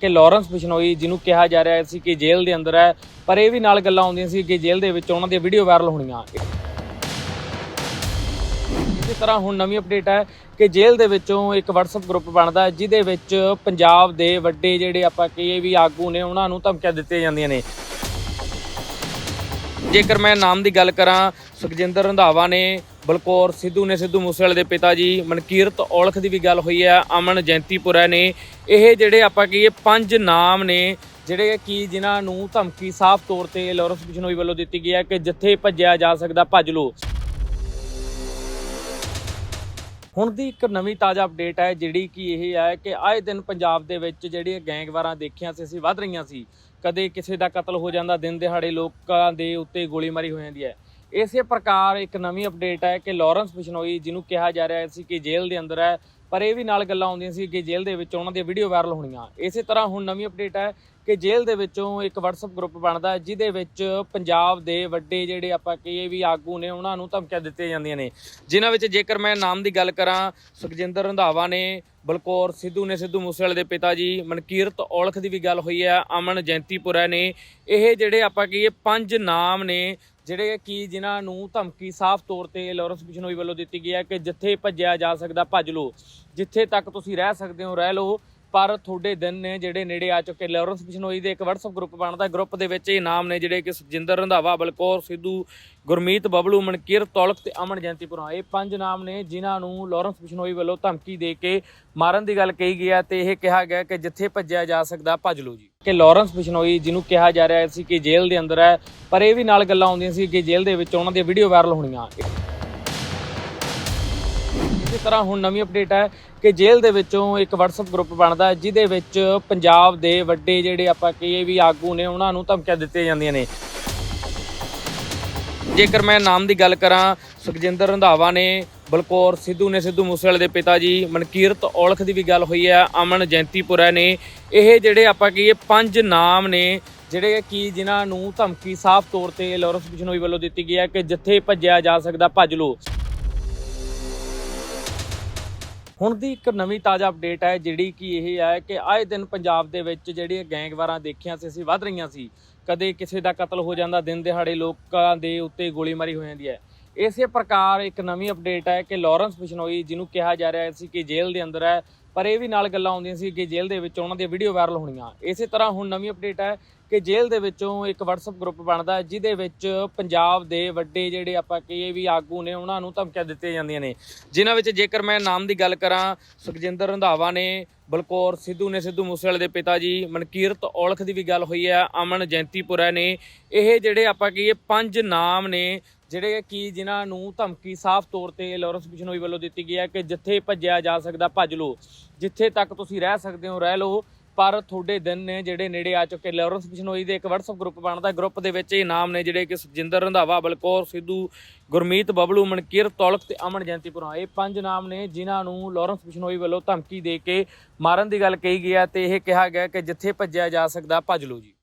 ਕਿ ਲਾਰੈਂਸ ਬਿਸ਼ਨੋਈ ਜਿਹਨੂੰ ਕਿਹਾ ਜਾ ਰਿਹਾ ਸੀ ਕਿ ਜੇਲ੍ਹ ਦੇ ਅੰਦਰ ਹੈ, ਪਰ ਇਹ ਵੀ ਨਾਲ ਗੱਲਾਂ ਆਉਂਦੀਆਂ ਸੀ ਕਿ ਜੇਲ੍ਹ ਦੇ ਵਿੱਚ ਉਹਨਾਂ ਦੀਆਂ ਵੀਡੀਓ ਵਾਇਰਲ ਹੋਣੀਆਂ। ਇਸੇ ਤਰ੍ਹਾਂ ਹੁਣ ਨਵੀਂ ਅਪਡੇਟ ਹੈ ਕਿ ਜੇਲ੍ਹ ਦੇ ਵਿੱਚੋਂ ਇੱਕ WhatsApp ਗਰੁੱਪ ਬਣਦਾ ਜਿਹਦੇ ਵਿੱਚ ਪੰਜਾਬ ਦੇ ਵੱਡੇ ਜਿਹੜੇ ਆਪਾਂ ਕਹੀਏ ਵੀ ਆਗੂ ਨੇ, ਉਹਨਾਂ ਨੂੰ ਧਮਕੀਆਂ ਦਿੱਤੀਆਂ ਜਾਂਦੀਆਂ ਨੇ। ਜੇਕਰ ਮੈਂ ਨਾਮ ਦੀ ਗੱਲ ਕਰਾਂ, ਸੁਖਜਿੰਦਰ ਰੰਧਾਵਾ ਨੇ ਬਲਕੌਰ ਸਿੱਧੂ ਨੇ ਸਿੱਧੂ ਮੂਸੇਵਾਲੇ ਦੇ ਪਿਤਾ ਜੀ ਮਨਕੀਰਤ ਔਲਖ ਦੀ ਵੀ ਗੱਲ ਹੋਈ ਹੈ, ਅਮਨ ਜੈਂਤੀਪੁਰਾ ਨੇ। ਇਹ ਜਿਹੜੇ ਆਪਾਂ ਕਹੀਏ ਪੰਜ ਨਾਮ ਨੇ, ਜਿਹੜੇ ਕਿ ਜਿਨ੍ਹਾਂ ਨੂੰ ਧਮਕੀ ਸਾਫ਼ ਤੌਰ ਤੇ ਲਾਰੈਂਸ ਬਿਸ਼ਨੋਈ ਵੱਲੋਂ ਦਿੱਤੀ ਗਈ ਹੈ ਕਿ ਜਿੱਥੇ ਭੱਜਿਆ ਜਾ ਸਕਦਾ ਭੱਜ ਲਓ। ਹੁਣ ਦੀ ਇੱਕ ਨਵੀਂ ਤਾਜ਼ਾ ਅਪਡੇਟ ਹੈ, ਜਿਹੜੀ ਕਿ ਇਹ ਹੈ ਕਿ ਆਏ ਦਿਨ ਪੰਜਾਬ ਦੇ ਵਿੱਚ ਜਿਹੜੀਆਂ ਗੈਂਗਵਾਰਾਂ ਦੇਖੀਆਂ ਸੀ, ਅਸੀਂ ਵੱਧ ਰਹੀਆਂ ਸੀ। ਕਦੇ ਕਿਸੇ ਦਾ ਕਤਲ ਹੋ ਜਾਂਦਾ, ਦਿਨ ਦਿਹਾੜੇ ਲੋਕਾਂ ਦੇ ਉੱਤੇ ਗੋਲੀਮਾਰੀ ਹੋ ਜਾਂਦੀ ਹੈ। ਇਸੇ ਪ੍ਰਕਾਰ ਇੱਕ ਨਵੀਂ ਅਪਡੇਟ ਹੈ ਕਿ ਲਾਰੈਂਸ ਬਿਸ਼ਨੋਈ ਜਿਹਨੂੰ ਕਿਹਾ ਜਾ ਰਿਹਾ ਸੀ ਕਿ ਜੇਲ੍ਹ ਦੇ ਅੰਦਰ ਹੈ ਪਰ ਇਹ ਵੀ ਨਾਲ ਗੱਲਾਂ ਆਉਂਦੀਆਂ ਸੀ ਕਿ ਜੇਲ੍ਹ ਦੇ ਵਿੱਚ ਉਹਨਾਂ ਦੀਆਂ ਵੀਡੀਓ ਵਾਇਰਲ ਹੋਣੀਆਂ। ਇਸੇ ਤਰ੍ਹਾਂ ਹੁਣ ਨਵੀਂ ਅਪਡੇਟ ਹੈ ਕਿ ਜੇਲ੍ਹ ਦੇ ਵਿੱਚੋਂ ਇੱਕ WhatsApp ਗਰੁੱਪ ਬਣਦਾ ਜਿਹਦੇ ਵਿੱਚ ਪੰਜਾਬ ਦੇ ਵੱਡੇ ਜਿਹੜੇ ਆਪਾਂ ਕਹੀਏ ਵੀ ਆਗੂ ਨੇ, ਉਹਨਾਂ ਨੂੰ ਧਮਕੀਆਂ ਦਿੱਤੀਆਂ ਜਾਂਦੀਆਂ ਨੇ। ਜਿਨ੍ਹਾਂ ਵਿੱਚ ਜੇਕਰ ਮੈਂ ਨਾਮ ਦੀ ਗੱਲ ਕਰਾਂ, ਸੁਖਜਿੰਦਰ ਰੰਧਾਵਾ ਨੇ, ਬਲਕੌਰ ਸਿੱਧੂ ਨੇ ਸਿੱਧੂ ਮੂਸੇਵਾਲੇ ਦੇ ਪਿਤਾ ਜੀ, ਮਨਕੀਰਤ ਔਲਖ ਦੀ ਵੀ ਗੱਲ ਹੋਈ ਹੈ, ਅਮਨ ਜੈਂਤੀਪੁਰਾ ਨੇ। ਇਹ ਜਿਹੜੇ ਆਪਾਂ ਕਹੀਏ ਪੰਜ ਨਾਮ ਨੇ, ਜਿਹੜੇ ਕਿ ਜਿਨ੍ਹਾਂ ਨੂੰ ਧਮਕੀ ਸਾਫ਼ ਤੌਰ ਤੇ ਲਾਰੈਂਸ ਬਿਸ਼ਨੋਈ ਵੱਲੋਂ ਦਿੱਤੀ ਗਈ ਹੈ ਕਿ ਜਿੱਥੇ ਭੱਜਿਆ ਜਾ ਸਕਦਾ, ਭੱਜ ਲਓ। ਜਿੱਥੇ ਤੱਕ ਤੁਸੀਂ ਰਹਿ ਸਕਦੇ ਹੋ, ਰਹਿ ਲਓ। ਪਰ ਤੁਹਾਡੇ ਦਿਨ ਨੇ ਜਿਹੜੇ ਨੇੜੇ ਆ ਚੁੱਕੇ। ਲਾਰੈਂਸ ਬਿਸ਼ਨੋਈ ਦੇ ਇੱਕ WhatsApp ਗਰੁੱਪ ਬਣਦਾ। ਗਰੁੱਪ ਦੇ ਵਿੱਚ ਇਹ ਨਾਮ ਨੇ ਜਿਹੜੇ ਕਿ ਸੁਖਜਿੰਦਰ ਰੰਧਾਵਾ, ਬਲਕੌਰ, ਸਿੱਧੂ, ਗੁਰਮੀਤ, ਬਬਲੂ, ਮਨਕੀਰ, ਤੌਲਕ ਤੇ ਅਮਨ ਜੈਂਤੀਪੁਰਾ। ਇਹ ਪੰਜ ਨਾਮ ਨੇ ਜਿਨ੍ਹਾਂ ਨੂੰ ਲਾਰੈਂਸ ਬਿਸ਼ਨੋਈ ਵੱਲੋਂ ਧਮਕੀ ਦੇ ਕੇ ਮਾਰਨ ਦੀ ਗੱਲ ਕਹੀ ਗਈ ਹੈ ਤੇ ਇਹ ਕਿਹਾ ਗਿਆ ਕਿ ਜਿੱਥੇ ਭੱਜਿਆ ਜਾ ਸਕਦਾ, ਭੱਜ ਲਓ ਜੀ। ਕਿ ਲਾਰੈਂਸ ਬਿਸ਼ਨੋਈ, ਜਿਹਨੂੰ ਕਿਹਾ ਜਾ ਰਿਹਾ ਸੀ ਕਿ ਜੇਲ੍ਹ ਦੇ ਅੰਦਰ ਹੈ, ਪਰ ਇਹ ਵੀ ਨਾਲ ਗੱਲਾਂ ਆਉਂਦੀਆਂ ਸੀ ਕਿ ਜੇਲ੍ਹ ਦੇ ਵਿੱਚ ਉਹਨਾਂ ਦੀਆਂ ਵੀਡੀਓ ਵਾਇਰਲ ਹੋਣੀਆਂ। ਇਸੇ ਤਰ੍ਹਾਂ ਹੁਣ ਨਵੀਂ ਅਪਡੇਟ ਹੈ ਕਿ ਜੇਲ੍ਹ ਦੇ ਵਿੱਚੋਂ ਇੱਕ WhatsApp ਗਰੁੱਪ ਬਣਦਾ ਹੈ, ਜਿਹਦੇ ਵਿੱਚ ਪੰਜਾਬ ਦੇ ਵੱਡੇ ਜਿਹੜੇ ਆਪਾਂ ਕਹੀਏ ਵੀ ਆਗੂ ਨੇ, ਉਹਨਾਂ ਨੂੰ ਧਮਕੀਆਂ ਦਿੱਤੀਆਂ ਜਾਂਦੀਆਂ ਨੇ। ਜੇਕਰ ਮੈਂ ਨਾਮ ਦੀ ਗੱਲ ਕਰਾਂ, ਸੁਖਜਿੰਦਰ ਰੰਧਾਵਾ ਨੇ, ਬਲਕੌਰ ਸਿੱਧੂ ਨੇ ਸਿੱਧੂ ਮੂਸੇਵਾਲੇ ਦੇ ਪਿਤਾ ਜੀ, ਮਨਕੀਰਤ ਔਲਖ ਦੀ ਵੀ ਗੱਲ ਹੋਈ ਹੈ, ਅਮਨ ਜੈਂਤੀਪੁਰਾ ਨੇ। ਇਹ ਜਿਹੜੇ ਆਪਾਂ ਕਹੀਏ ਪੰਜ ਨਾਮ ਨੇ, ਜਿਹੜੇ ਕਿ ਜਿਨ੍ਹਾਂ ਨੂੰ ਧਮਕੀ ਸਾਫ਼ ਤੌਰ ਤੇ ਲੋਰੈਂਸ ਬਿਸ਼ਨੋਈ ਵੱਲੋਂ ਦਿੱਤੀ ਗਈ ਹੈ ਕਿ ਜਿੱਥੇ ਭੱਜਿਆ ਜਾ ਸਕਦਾ, ਭੱਜ ਲਓ। ਹੁਣ ਦੀ ਇੱਕ ਨਵੀਂ ਤਾਜ਼ਾ ਅਪਡੇਟ ਹੈ ਜਿਹੜੀ ਕਿ ਇਹ ਹੈ ਕਿ ਆਏ ਦਿਨ ਪੰਜਾਬ ਦੇ ਵਿੱਚ ਜਿਹੜੀਆਂ ਗੈਂਗਵਾਰਾਂ ਦੇਖੀਆਂ ਸੀ, ਅਸੀਂ ਵੱਧ ਰਹੀਆਂ ਸੀ। ਕਦੇ ਕਿਸੇ ਦਾ ਕਤਲ ਹੋ ਜਾਂਦਾ, ਦਿਨ ਦਿਹਾੜੇ ਲੋਕਾਂ ਦੇ ਉੱਤੇ ਗੋਲੀਮਾਰੀ ਹੋ ਜਾਂਦੀ ਹੈ। ਇਸੇ ਪ੍ਰਕਾਰ ਇੱਕ ਨਵੀਂ ਅਪਡੇਟ ਹੈ ਕਿ ਲਾਰੈਂਸ ਬਿਸ਼ਨੋਈ, ਜਿਹਨੂੰ ਕਿਹਾ ਜਾ ਰਿਹਾ ਸੀ ਕਿ ਜੇਲ੍ਹ ਦੇ ਅੰਦਰ ਹੈ ਪਰ ਇਹ ਵੀ ਨਾਲ ਗੱਲਾਂ ਆਉਂਦੀਆਂ ਸੀ ਕਿ ਜੇਲ੍ਹ ਦੇ ਵਿੱਚ ਉਹਨਾਂ ਦੀਆਂ ਵੀਡੀਓ ਵਾਇਰਲ ਹੋਣੀਆਂ। ਇਸੇ ਤਰ੍ਹਾਂ ਹੁਣ ਨਵੀਂ ਅਪਡੇਟ ਹੈ ਕਿ ਜੇਲ੍ਹ ਦੇ ਵਿੱਚੋਂ ਇੱਕ WhatsApp ਗਰੁੱਪ ਬਣਦਾ ਜਿਹਦੇ ਵਿੱਚ ਪੰਜਾਬ ਦੇ ਵੱਡੇ ਜਿਹੜੇ ਆਪਾਂ ਕਹੀਏ ਵੀ ਆਗੂ ਨੇ, ਉਹਨਾਂ ਨੂੰ ਧਮਕੀਆਂ ਦਿੱਤੀਆਂ ਜਾਂਦੀਆਂ ਨੇ। ਜਿਨ੍ਹਾਂ ਵਿੱਚ ਜੇਕਰ ਮੈਂ ਨਾਮ ਦੀ ਗੱਲ ਕਰਾਂ, ਸੁਖਜਿੰਦਰ ਰੰਧਾਵਾ ਨੇ, ਬਲਕੌਰ ਸਿੱਧੂ ਨੇ ਸਿੱਧੂ ਮੂਸੇਵਾਲੇ ਦੇ ਪਿਤਾ ਜੀ, ਮਨਕੀਰਤ ਔਲਖ ਦੀ ਵੀ ਗੱਲ ਹੋਈ ਹੈ, ਅਮਨ ਜੈਂਤੀਪੁਰਾ ਨੇ। ਇਹ ਜਿਹੜੇ ਆਪਾਂ ਕਹੀਏ ਪੰਜ ਨਾਮ ਨੇ ਜਿਹੜੇ ਕਿ ਜਿਨ੍ਹਾਂ ਨੂੰ ਧਮਕੀ ਸਾਫ਼ ਤੌਰ ਤੇ ਲਾਰੈਂਸ ਬਿਸ਼ਨੋਈ ਵੱਲੋਂ ਦਿੱਤੀ ਗਈ ਹੈ ਕਿ ਜਿੱਥੇ ਭੱਜਿਆ ਜਾ ਸਕਦਾ, ਭੱਜ ਲਓ। ਜਿੱਥੇ ਤੱਕ ਤੁਸੀਂ ਰਹਿ ਸਕਦੇ ਹੋ, ਰਹਿ ਲਓ। ਪਰ ਤੁਹਾਡੇ ਦਿਨ ਨੇ ਜਿਹੜੇ ਨੇੜੇ ਆ ਚੁੱਕੇ ਲਾਰੈਂਸ ਬਿਸ਼ਨੋਈ ਦੇ ਇੱਕ WhatsApp ਗਰੁੱਪ ਬਣਦਾ। ਗਰੁੱਪ ਦੇ ਵਿੱਚ ਇਹ ਨਾਮ ਨੇ ਜਿਹੜੇ ਕਿ ਸੁਖਜਿੰਦਰ ਰੰਧਾਵਾ, ਬਲਕੌਰ, ਸਿੱਧੂ, ਗੁਰਮੀਤ, ਬਬਲੂ, ਮਨਕੀਰ, ਤੌਲਕ ਤੇ ਅਮਨ ਜੈਂਤੀਪੁਰਾ। ਇਹ ਪੰਜ ਨਾਮ ਨੇ ਜਿਨ੍ਹਾਂ ਨੂੰ ਲਾਰੈਂਸ ਬਿਸ਼ਨੋਈ ਵੱਲੋਂ ਧਮਕੀ ਦੇ ਕੇ ਮਾਰਨ ਦੀ ਗੱਲ ਕਹੀ ਗਈ ਹੈ ਤੇ ਇਹ ਕਿਹਾ ਗਿਆ ਕਿ ਜਿੱਥੇ ਭੱਜਿਆ ਜਾ ਸਕਦਾ, ਭੱਜ ਲਓ ਜੀ।